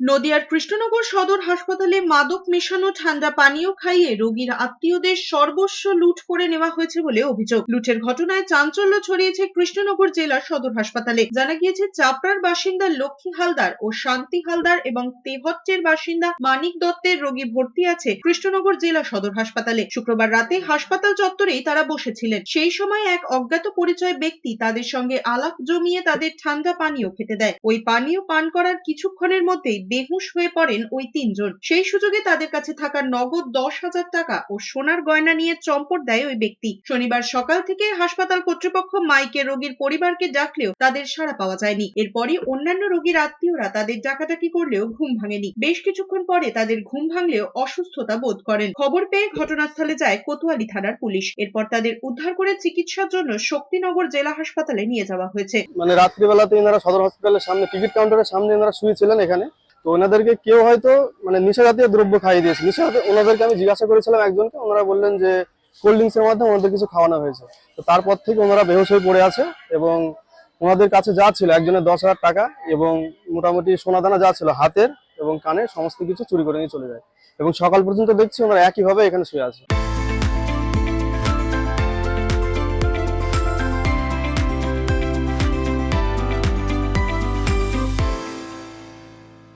নদিয়ার কৃষ্ণনগর সদর হাসপাতালে মাদক মেশানো, ঠান্ডা পানীয় খাইয়ে রোগীর আত্মীয়দের সর্বস্ব লুট করে নেওয়া হয়েছে বলে অভিযোগ। লুটের ঘটনায় চাঞ্চল্য ছড়িয়েছে কৃষ্ণনগর জেলার সদর হাসপাতালে। জানা গিয়েছে, চাপড়ার বাসিন্দা লক্ষ্মী হালদার ও শান্তি হালদার এবং তেহট্টের বাসিন্দা মানিক দত্তের রোগী ভর্তি আছে কৃষ্ণনগর জেলা সদর হাসপাতালে। শুক্রবার রাতে হাসপাতাল চত্বরেই তারা বসেছিলেন। সেই সময় এক অজ্ঞাত পরিচয় ব্যক্তি তাদের সঙ্গে আলাপ জমিয়ে তাদের ঠান্ডা পানীয় খেতে দেয়। ওই পানীয় পান করার কিছুক্ষণের মধ্যেই বেহুশ হয়ে পড়েন ওই তিনজন। সেই সুযোগে তাদের কাছে থাকা নগদ দশ হাজার টাকা ও সোনার গয়না নিয়ে চম্পট দেয় ওই ব্যক্তি। শনিবার সকাল থেকে হাসপাতাল কর্তৃপক্ষ মাইকে রোগীর পরিবারকে ডাকলেও তাদের সাড়া পাওয়া যায়নি। এরপরই অন্যান্য রোগীর আত্মীয়রা তাদের ডাকাডাকি করলেও ঘুম ভাঙেনি। বেশ কিছুক্ষণ পরে তাদের ঘুম ভাঙলেও অসুস্থতা বোধ করেন। খবর পেয়ে ঘটনাস্থলে যায় কোতোয়ালি থানার পুলিশ। এরপর তাদের উদ্ধার করে চিকিৎসার জন্য শক্তিনগর জেলা হাসপাতালে নিয়ে যাওয়া হয়েছে। মানে রাত্রিবেলাতে এনারা সদর হসপিটালের সামনে টিকিট কাউন্টারের সামনে এনারা শুয়েছিলেন এখানে। তো ওনাদেরকে কেউ হয়তো মানে নিশা জাতীয় দ্রব্য খাইয়ে দিয়েছে। নিশা ওনাদেরকে আমি জিজ্ঞাসা করেছিলাম একজনকে, ওনারা বললেন যে কোল্ড ড্রিঙ্কস এর মাধ্যমে ওনাদের কিছু খাওয়ানো হয়েছে। তো তারপর থেকে ওনারা বেহুশ হয়ে পড়ে আছে এবং ওনাদের কাছে যা ছিল, একজনের দশ হাজার টাকা এবং মোটামুটি সোনাদানা যা ছিল হাতের এবং কানের সমস্ত কিছু চুরি করে নিয়ে চলে যায়। এবং সকাল পর্যন্ত দেখছি ওনারা একইভাবে এখানে শুয়ে আছে।